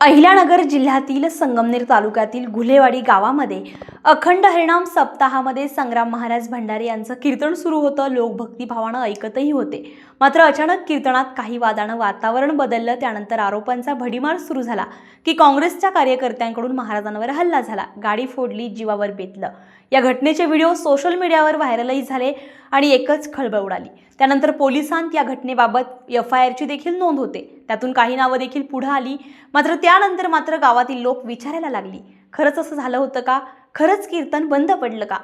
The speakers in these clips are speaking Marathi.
अहिल्यानगर जिल्ह्यातील संगमनेर तालुक्यातील घुलेवाडी गावामध्ये अखंड हरिणाम सप्ताहामध्ये संग्राम महाराज भंडारे यांचं कीर्तन सुरू होतं. लोक भक्तिभावानं ऐकतही होते. मात्र अचानक कीर्तनात काही वादानं वातावरण बदललं. त्यानंतर आरोपांचा भडीमार सुरू झाला की काँग्रेसच्या कार्यकर्त्यांकडून महाराजांवर हल्ला झाला. गाडी फोडली जीवावर बेतलं. या घटनेचे व्हिडिओ सोशल मीडियावर व्हायरलही झाले आणि एकच खळबळ उडाली. त्यानंतर पोलिसांत या घटनेबाबत एफ आय आरची देखील नोंद होते. त्यातून काही नावं देखील पुढं आली. मात्र त्यानंतर मात्र गावातील लोक विचारायला लागली. खरंच असं झालं होतं का? खरंच कीर्तन बंद पडलं का?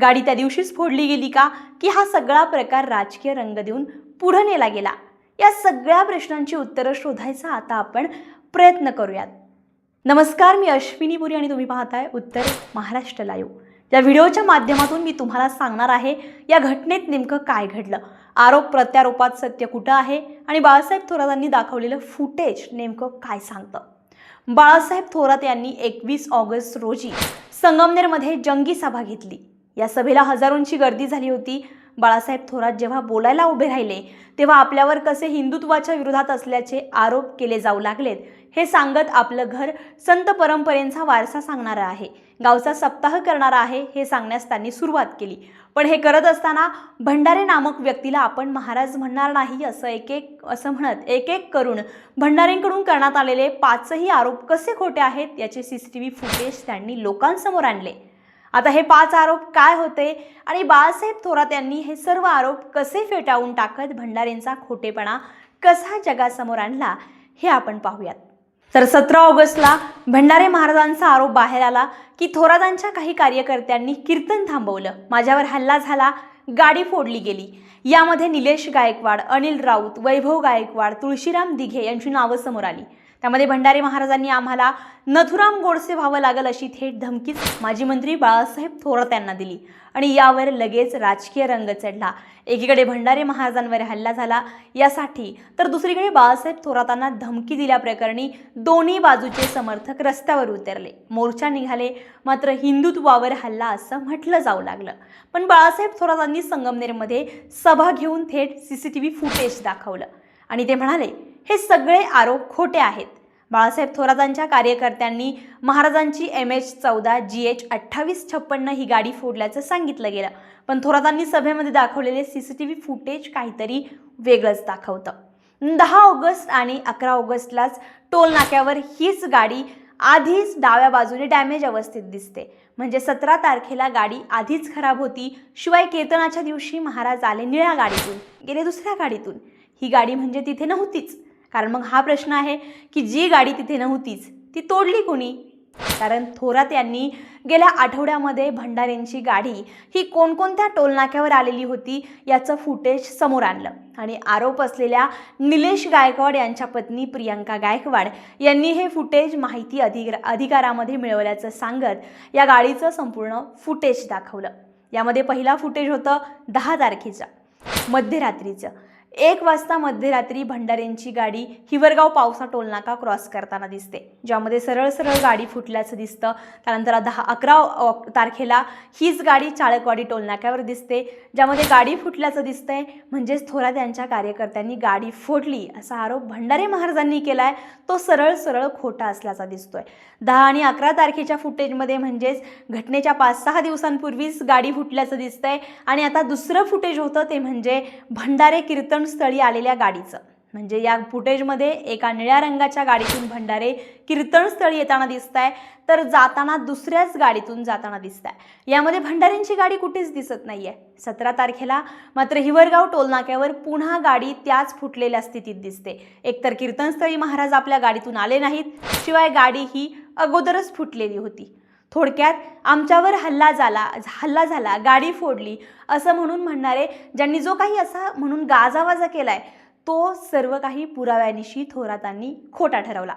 गाडी त्या दिवशीच फोडली गेली का? की हा सगळा प्रकार राजकीय रंग देऊन पुढं नेला गेला? या सगळ्या प्रश्नांची उत्तरं शोधायचा आता आपण प्रयत्न करूयात. नमस्कार मी अश्विनी पुरी आणि तुम्ही पाहताय उत्तर महाराष्ट्र लाईव्ह. या व्हिडिओच्या माध्यमातून मी तुम्हाला सांगणार आहे या घटनेत नेमकं काय घडलं? आरोप प्रत्यारोपात सत्य कुठं आहे? आणि बाळासाहेब थोरातांनी दाखवलेलं फुटेज नेमकं काय सांगतं? बाळासाहेब थोरात यांनी एकवीस ऑगस्ट रोजी संगमनेरमध्ये जंगी सभा घेतली. या सभेला हजारोंची गर्दी झाली होती. बाळासाहेब थोरात जेव्हा बोलायला उभे राहिले तेव्हा आपल्यावर कसे हिंदुत्वाच्या विरोधात असल्याचे आरोप केले जाऊ लागलेत हे सांगत आपलं घर संत परंपरेंचा वारसा सांगणारा आहे. गावचा सप्ताह करणारा आहे हे सांगण्यास त्यांनी सुरुवात केली. पण हे करत असताना भंडारे नामक व्यक्तीला आपण महाराज म्हणणार नाही असं एक एक असं म्हणत एक एक करून भंडारेंकडून करण्यात आलेले पाचही आरोप कसे खोटे आहेत याचे C C T V footage त्यांनी लोकांसमोर आणले. आता हे पाच आरोप काय होते? आणि बाळासाहेब थोरात यांनी हे सर्व आरोप कसे फेटाळून टाकत? भंडारेंचा खोटेपणा कसा जगासमोर आणला? हे आपण पाहूयात. तर सतरा ऑगस्टला भंडारे महाराजांचा आरोप बाहेर आला की थोरातांच्या काही कार्यकर्त्यांनी कीर्तन थांबवलं. माझ्यावर हल्ला झाला. गाडी फोडली गेली. यामध्ये निलेश गायकवाड अनिल राऊत वैभव गायकवाड तुळशीराम दिघे यांची नावं समोर आली. त्यामध्ये भंडारे महाराजांनी आम्हाला नथुराम गोडसे व्हावं लागल अशी थेट धमकीच माजी मंत्री बाळासाहेब थोरात यांना दिली. आणि यावर लगेच राजकीय रंग चढला. एकीकडे भंडारे महाराजांवर हल्ला झाला. यासाठी तर दुसरीकडे बाळासाहेब थोरातांना धमकी दिल्याप्रकरणी दोन्ही बाजूचे समर्थक रस्त्यावर उतरले. मोर्चा निघाले. मात्र हिंदुत्वावर हल्ला असं म्हटलं जाऊ लागलं. पण बाळासाहेब थोरातांनी संगमनेरमध्ये सभा घेऊन थेट C C T V footage दाखवलं. आणि ते म्हणाले हे सगळे आरोप खोटे आहेत. बाळासाहेब थोरातांच्या कार्यकर्त्यांनी महाराजांची एम एच चौदा जी एच अठ्ठावीस छप्पन्न ही गाडी फोडल्याचं सांगितलं गेलं. पण थोरातांनी सभेमध्ये दाखवलेले C C T V footage काहीतरी वेगळंच दाखवतं. दहा ऑगस्ट आणि अकरा ऑगस्टलाच टोल नाक्यावर हीच गाडी आधीच डाव्या बाजूने डॅमेज अवस्थेत दिसते. म्हणजे सतरा तारखेला गाडी आधीच खराब होती शिवाय केतनाच्या दिवशी महाराज आले निळ्या गाडीतून गेले दुसऱ्या गाडीतून. ही गाडी म्हणजे तिथे नव्हतीच. कारण मग हा प्रश्न आहे की जी गाडी तिथे नव्हतीच ती तोडली कोणी? कारण थोरात यांनी गेल्या आठवड्यामध्ये भंडारेंची गाडी ही कोणकोणत्या टोलनाक्यावर आलेली होती याचं फुटेज समोर आणलं. आणि आरोप असलेल्या निलेश गायकवाड यांच्या पत्नी प्रियंका गायकवाड यांनी हे फुटेज माहिती अधिक अधिकारामध्ये मिळवल्याचं सांगत या गाडीचं संपूर्ण फुटेज दाखवलं. यामध्ये पहिला फुटेज होतं दहा तारखेचं मध्यरात्रीचं. एक वाजता मध्यरात्री भंडारेंची गाडी हिवरगाव पावसा टोलनाका क्रॉस करताना दिसते. ज्यामध्ये सरळ सरळ गाडी फुटल्याचं दिसतं. त्यानंतर दहा अकरा तारखेला हीच गाडी चाळकवाडी टोलनाक्यावर दिसते. ज्यामध्ये गाडी फुटल्याचं दिसतंय. म्हणजेच थोरात यांच्या कार्यकर्त्यांनी गाडी फोडली असा आरोप भंडारे महाराजांनी केला आहे तो सरळ सरळ खोटा असल्याचा दिसतोय. दहा आणि अकरा तारखेच्या फुटेजमध्ये म्हणजेच घटनेच्या पाच सहा दिवसांपूर्वीच गाडी फुटल्याचं दिसतंय. आणि आता दुसरं फुटेज होतं ते म्हणजे भंडारे कीर्तन कीर्तनस्थळी आलेल्या गाडीचं. म्हणजे या फुटेजमध्ये एका निळ्या रंगाच्या गाडीतून भंडारे कीर्तनस्थळी येताना दिसत आहे तर जाताना दुसऱ्याच गाडीतून जाताना दिसत आहे यामध्ये भंडाऱ्यांची गाडी कुठेच दिसत नाही आहे सतरा तारखेला मात्र हिवरगाव टोलनाक्यावर पुन्हा गाडी त्याच फुटलेल्या स्थितीत दिसते. एकतर कीर्तनस्थळी महाराज आपल्या गाडीतून आले नाहीत शिवाय गाडी ही अगोदरच फुटलेली होती. थोडक्यात आमच्यावर हल्ला झाला हल्ला झाला गाडी फोडली असं म्हणून म्हणणारे ज्यांनी जो काही असा म्हणून गाजावाजा केला आहे तो सर्व काही पुराव्यानिशी थोरातांनी खोटा ठरवला.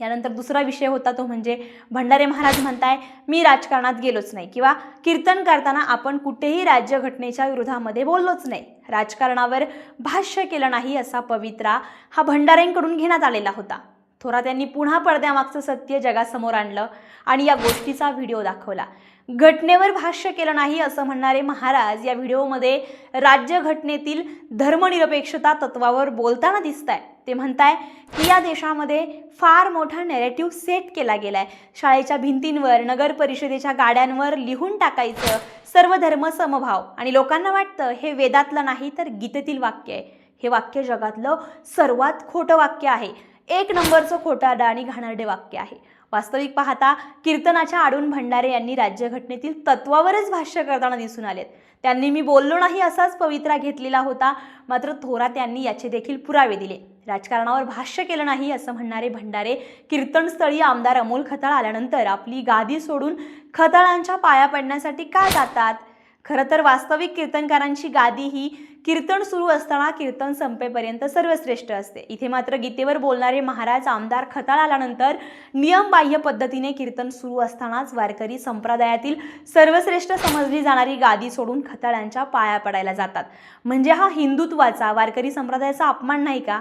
यानंतर दुसरा विषय होता तो म्हणजे भंडारे महाराज म्हणताय मी राजकारणात गेलोच नाही किंवा कीर्तन करताना आपण कुठेही राज्यघटनेच्या विरोधामध्ये बोललोच नाही. राजकारणावर भाष्य केलं नाही असा पवित्रा हा भंडाऱ्यांकडून घेण्यात आलेला होता. थोरात यांनी पुन्हा पडद्यामागचं सत्य जगासमोर आणलं आणि या गोष्टीचा व्हिडिओ दाखवला. घटनेवर भाष्य केलं नाही असं म्हणणारे महाराज या व्हिडिओमध्ये राज्यघटनेतील धर्मनिरपेक्षता तत्वावर बोलताना दिसत आहे ते म्हणताय की या देशामध्ये फार मोठा नेरेटिव्ह सेट केला गेलाय. शाळेच्या भिंतींवर नगर परिषदेच्या गाड्यांवर लिहून टाकायचं सर्व धर्म समभाव. आणि लोकांना वाटतं हे वेदातलं नाही तर गीतेतील वाक्य आहे. हे वाक्य जगातलं सर्वात खोटं वाक्य आहे. एक नंबरचं खोटारडं आणि घाणारडे वाक्य आहे. वास्तविक पाहता कीर्तनाच्या आडून भंडारे यांनी राज्यघटनेतील तत्वावरच भाष्य करताना दिसून आलेत. त्यांनी मी बोललो नाही असाच पवित्रा घेतलेला होता मात्र थोरात यांनी याचे देखील पुरावे दिले. राजकारणावर भाष्य केलं नाही असं म्हणणारे भंडारे कीर्तनस्थळी आमदार अमोल खताळ आल्यानंतर आपली गादी सोडून खताळांच्या पाया पडण्यासाठी का जातात? खरं तर वास्तविक कीर्तनकारांची गादी ही कीर्तन सुरू असताना कीर्तन संपेपर्यंत सर्वश्रेष्ठ असते. इथे मात्र गीतेवर बोलणारे महाराज आमदार खताळ आल्यानंतर नियमबाह्य पद्धतीने कीर्तन सुरू असतानाच वारकरी संप्रदायातील सर्वश्रेष्ठ समजली जाणारी गादी सोडून खताळांच्या पाया पडायला जातात. म्हणजे हा हिंदुत्वाचा वारकरी संप्रदायाचा अपमान नाही का?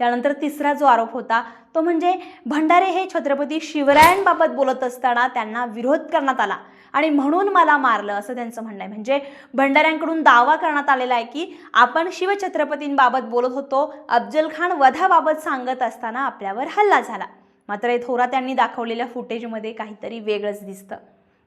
त्यानंतर तिसरा जो आरोप होता तो म्हणजे भंडारे हे छत्रपती शिवरायांबाबत बोलत असताना त्यांना विरोध करण्यात आला. आणि म्हणून मला मारलं असं त्यांचं म्हणणं आहे. म्हणजे भंडाऱ्यांकडून दावा करण्यात आलेला आहे की आपण शिवछत्रपतींबाबत बोलत होतो अफजल खान वधाबाबत सांगत असताना आपल्यावर हल्ला झाला. मात्र हे थोरात यांनी दाखवलेल्या फुटेजमध्ये काहीतरी वेगळंच दिसतं.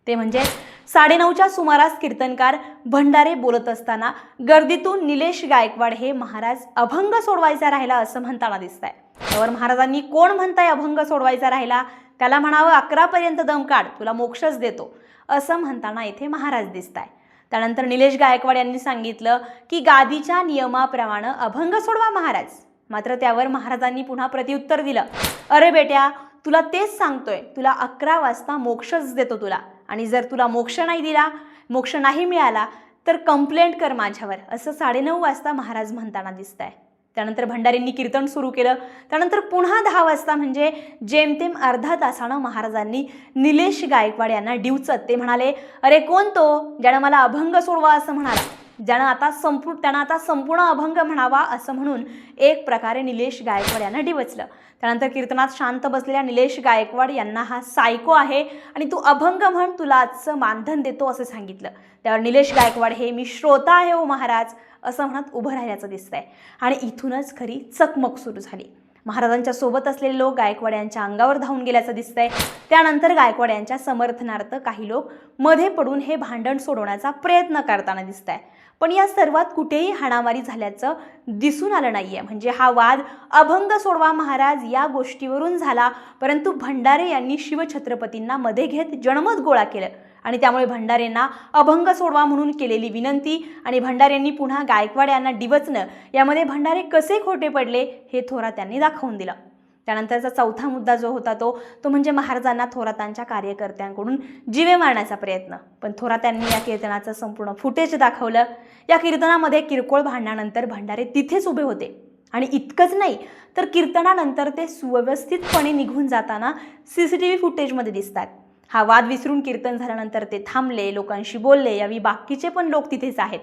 ते म्हणजे साडेनऊच्या सुमारास कीर्तनकार भंडारे बोलत असताना गर्दीतून निलेश गायकवाड हे महाराज अभंग सोडवायचा राहिला असं म्हणताना दिसत आहे त्यावर महाराजांनी कोण म्हणताय अभंग सोडवायचा राहिला? त्याला म्हणावं अकरापर्यंत दम काढ तुला मोक्षच देतो. असं म्हणताना इथे महाराज दिसत आहे त्यानंतर निलेश गायकवाड यांनी सांगितलं की गादीच्या नियमाप्रमाणे अभंग सोडवा महाराज. मात्र त्यावर महाराजांनी पुन्हा प्रत्युत्तर दिलं. अरे बेट्या तुला तेच सांगतोय तुला अकरा वाजता मोक्षच देतो तुला. आणि जर तुला मोक्ष नाही दिला मोक्ष नाही मिळाला तर कंप्लेंट कर माझ्यावर. असं साडेनऊ वाजता महाराज म्हणताना दिसत आहे त्यानंतर भंडारींनी कीर्तन सुरू केलं. त्यानंतर पुन्हा दहा वाजता म्हणजे जेमतेम अर्धा तासानं महाराजांनी निलेश गायकवाड यांना डिवचत. ते म्हणाले अरे कोण तो? ज्यानं मला अभंग सोडवा असं म्हणाला. ज्यानं आता संपूर्ण त्यानं आता संपूर्ण अभंग म्हणावा असं म्हणून एक प्रकारे निलेश गायकवाड यांना डिवचलं. त्यानंतर कीर्तनात शांत बसलेल्या निलेश गायकवाड यांना हा सायको आहे आणि तू अभंग म्हण तुला आजचं मानधन देतो असं सांगितलं. त्यावर निलेश गायकवाड हे मी श्रोता आहे हो महाराज. असं म्हणत उभं राहिल्याचं दिसतंय. आणि इथूनच खरी चकमक सुरू झाली. महाराजांच्या सोबत असलेले लोक गायकवाड यांच्या अंगावर धावून गेल्याचं दिसतंय. त्यानंतर गायकवाड यांच्या समर्थनार्थ काही लोक मध्ये पडून हे भांडण सोडवण्याचा प्रयत्न करताना दिसत आहे पण या सर्वात कुठेही हाणामारी झाल्याचं दिसून आलं नाही आहे म्हणजे हा वाद अभंग सोडवा महाराज या गोष्टीवरून झाला. परंतु भंडारे यांनी शिवछत्रपतींना मध्ये घेत जनमत गोळा केलं. आणि त्यामुळे भंडारेंना अभंग सोडवा म्हणून केलेली विनंती आणि भंडारेंनी पुन्हा गायकवाड यांना डिवचणं यामध्ये भंडारे कसे खोटे पडले हे थोरात त्यांनी दाखवून दिलं. त्यानंतरचा चौथा मुद्दा जो होता तो तो म्हणजे महाराजांना थोरातांच्या कार्यकर्त्यांकडून जिवे मारण्याचा प्रयत्न. पण थोरातांनी या कीर्तनाचं संपूर्ण फुटेज दाखवलं. या कीर्तनामध्ये किरकोळ भांडणानंतर भंडारे तिथेच उभे होते. आणि इतकंच नाही तर कीर्तनानंतर ते सुव्यवस्थितपणे निघून जाताना सी सी टी व्ही फुटेजमध्ये दिसतात. हा वाद विसरून कीर्तन झाल्यानंतर ते थांबले लोकांशी बोलले. यावी बाकीचे पण लोक तिथेच आहेत.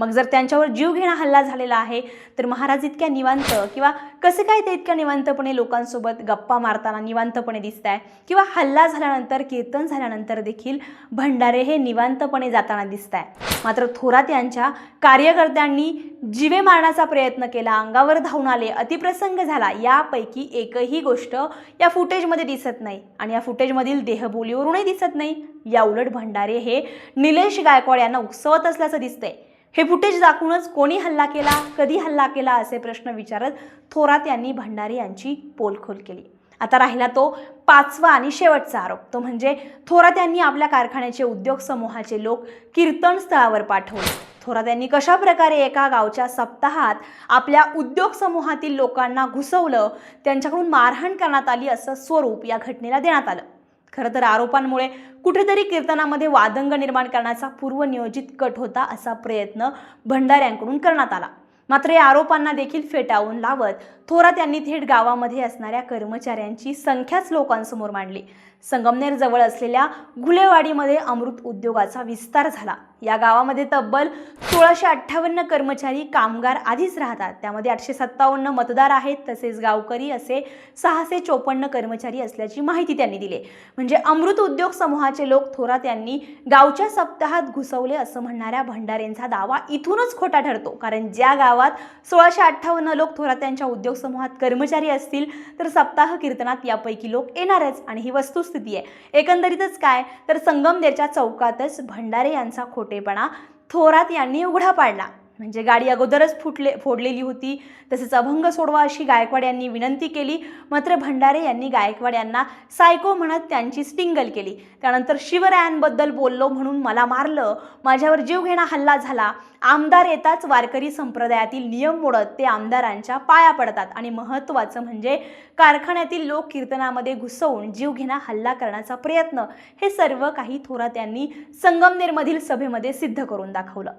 मग जर त्यांच्यावर जीव घेणा हल्ला झालेला आहे तर महाराज इतक्या निवांत किंवा कसे काय ते इतक्या निवांतपणे लोकांसोबत गप्पा मारताना निवांतपणे दिसत आहे किंवा हल्ला झाल्यानंतर कीर्तन झाल्यानंतर देखील भंडारे हे निवांतपणे जाताना दिसत आहे मात्र थोरात यांच्या कार्यकर्त्यांनी जीवे मारण्याचा प्रयत्न केला अंगावर धावून आले अतिप्रसंग झाला. यापैकी एकही गोष्ट या फुटेजमध्ये दिसत नाही आणि या फुटेजमधील देहबोलीवरूनही दिसत नाही. या उलट भंडारे हे निलेश गायकवाड यांना उकसवत असल्याचं दिसतंय. हे फुटेज दाखवूनच कोणी हल्ला केला कधी हल्ला केला असे प्रश्न विचारत थोरात यांनी भंडारे यांची पोलखोल केली. आता राहिला तो पाचवा आणि शेवटचा आरोप. तो म्हणजे थोरात यांनी आपल्या कारखान्याचे उद्योग समूहाचे लोक कीर्तन स्थळावर पाठवले. थोरात यांनी कशा प्रकारे एका गावच्या सप्ताहात आपल्या उद्योग समूहातील लोकांना घुसवलं त्यांच्याकडून मारहाण करण्यात आली असं स्वरूप या घटनेला देण्यात आलं. खरं तर आरोपांमुळे कुठेतरी कीर्तनामध्ये वादंग निर्माण करण्याचा पूर्वनियोजित कट होता असा प्रयत्न भंडाऱ्यांकडून करण्यात आला. मात्र या आरोपांना देखील फेटाळून लावत थोरात यांनी थेट गावामध्ये असणाऱ्या कर्मचाऱ्यांची संख्याच लोकांसमोर मांडली. संगमनेर जवळ असलेल्या घुलेवाडीमध्ये अमृत उद्योगाचा विस्तार झाला. या गावामध्ये तब्बल सोळाशे अठ्ठावन्न कर्मचारी कामगार आधीच राहतात. त्यामध्ये आठशे सत्तावन्न मतदार आहेत तसेच गावकरी असे सहाशे चोपन्न कर्मचारी असल्याची माहिती त्यांनी दिली. म्हणजे अमृत उद्योग समूहाचे लोक थोरात यांनी गावच्या सप्ताहात घुसवले असं म्हणणाऱ्या भंडारेंचा दावा इथूनच खोटा ठरतो. कारण ज्या गावात सोळाशे अठ्ठावन्न लोक थोरात यांच्या उद्योग समूहात कर्मचारी असतील तर सप्ताह कीर्तनात यापैकी लोक येणारच आणि ही वस्तू वस्तुस्थिती आहे. एकंदरीतच काय? तर संगमनेरच्या चौकातच भंडारे यांचा खोटेपणा थोरात यांनी उघडा पाडला. म्हणजे गाडी अगोदरच फुटले फोडलेली होती. तसेच अभंग सोडवा अशी गायकवाड यांनी विनंती केली. मात्र भंडारे यांनी गायकवाड यांना सायको म्हणत त्यांची स्टिंगल केली. त्यानंतर शिवरायांबद्दल बोललो म्हणून मला मारलं. माझ्यावर जीवघेणा हल्ला झाला. आमदार येताच वारकरी संप्रदायातील नियम मोडत ते आमदारांच्या पाया पडतात. आणि महत्त्वाचं म्हणजे कारखान्यातील लोक कीर्तनामध्ये घुसवून जीवघेणा हल्ला करण्याचा प्रयत्न हे सर्व काही थोरात यांनी संगमनेरमधील सभेमध्ये सिद्ध करून दाखवलं.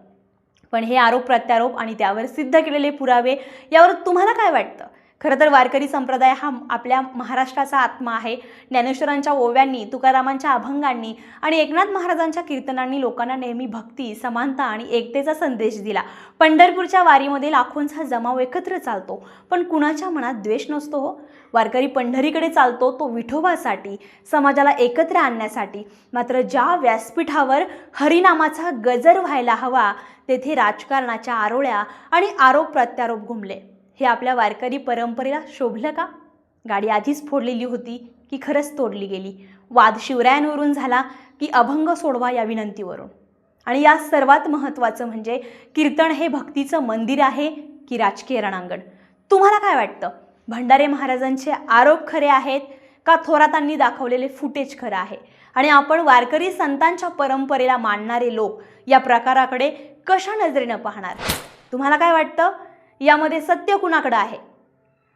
पण हे आरोप प्रत्यारोप आणि त्यावर सिद्ध केलेले पुरावे यावर तुम्हाला काय वाटतं? खरं तर वारकरी संप्रदाय हा आपल्या महाराष्ट्राचा आत्मा आहे. ज्ञानेश्वरांच्या ओव्यांनी तुकारामांच्या अभंगांनी आणि एकनाथ महाराजांच्या कीर्तनांनी लोकांना नेहमी भक्ती समानता आणि एकतेचा संदेश दिला. पंढरपूरच्या वारीमध्ये लाखोंचा जमाव एकत्र चालतो. पण कुणाच्या मनात द्वेष नसतो हो. वारकरी पंढरीकडे चालतो तो विठोबासाठी समाजाला एकत्र आणण्यासाठी. मात्र ज्या व्यासपीठावर हरिनामाचा गजर व्हायला हवा तेथे राजकारणाच्या आरोळ्या आणि आरोप प्रत्यारोप घुमले. हे आपल्या वारकरी परंपरेला शोभलं का? गाडी आधीच फोडलेली होती की खरंच तोडली गेली. वाद शिवरायांवरून झाला की अभंग सोडवा या विनंतीवरून. आणि या सर्वात महत्त्वाचं म्हणजे कीर्तन हे भक्तीचं मंदिर आहे की राजकीय रणांगण. तुम्हाला काय वाटतं? भंडारे महाराजांचे आरोप खरे आहेत का थोरातांनी दाखवलेले फुटेज खरं आहे? आणि आपण वारकरी संतांच्या परंपरेला मानणारे लोक या प्रकाराकडे कशा नजरेनं पाहणार? तुम्हाला काय वाटतं? यामध्ये सत्य कुणाकडं आहे?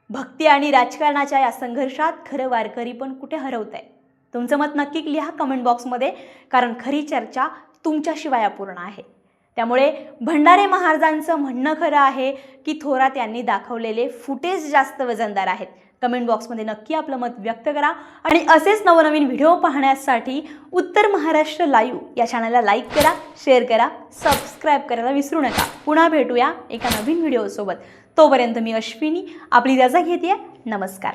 भक्ती आणि राजकारणाच्या या संघर्षात खरं वारकरी पण कुठे हरवत आहे तुमचं मत नक्की लिहा कमेंट बॉक्समध्ये कारण खरी चर्चा तुमच्याशिवाय अपूर्ण आहे. त्यामुळे भंडारे महाराजांचं म्हणणं खरं आहे की थोरात यांनी दाखवलेले फुटेज जास्त वजनदार आहेत. कमेंट बॉक्समध्ये नक्की आपलं मत व्यक्त करा. आणि असेच नवनवीन व्हिडिओ पाहण्यासाठी उत्तर महाराष्ट्र लाईव्ह या चॅनलला लाईक करा शेअर करा सबस्क्राईब करायला विसरू नका. पुन्हा भेटूया एका नवीन व्हिडिओसोबत. तोपर्यंत मी अश्विनी आपली रजा घेते नमस्कार.